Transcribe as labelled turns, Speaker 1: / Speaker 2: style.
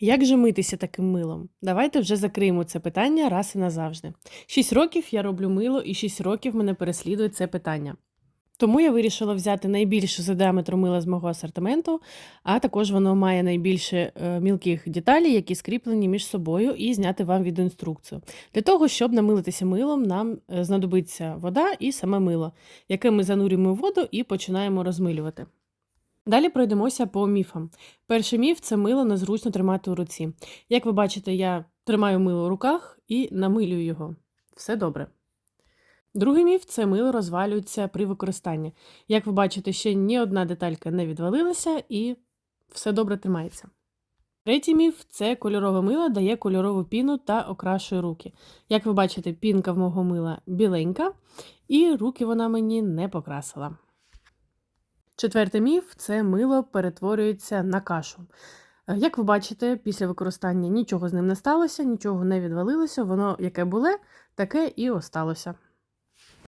Speaker 1: Як же митися таким милом? Давайте вже закриємо це питання раз і назавжди. Шість років я роблю мило, і шість років мене переслідує це питання. Тому я вирішила взяти найбільше за діаметром мила з мого асортименту, а також воно має найбільше е, мілких деталей, які скріплені між собою, і зняти вам відеоінструкцію. Для того, щоб намилитися милом, нам е, знадобиться вода і саме мило, яке ми занурюємо в воду і починаємо розмилювати. Далі пройдемося по міфам. Перший міф це мило незручно тримати у руці. Як ви бачите, я тримаю мило у руках і намилюю його. Все добре. Другий міф це мило розвалюється при використанні. Як ви бачите, ще ні одна деталька не відвалилася і все добре тримається. Третій міф це кольорове мило дає кольорову піну та окрашує руки. Як ви бачите, пінка в мого мила біленька, і руки вона мені не покрасила. Четвертий міф це мило перетворюється на кашу. Е, Як ви бачите, після використання нічого з ним не сталося, нічого не відвалилося, воно яке було, таке і осталося.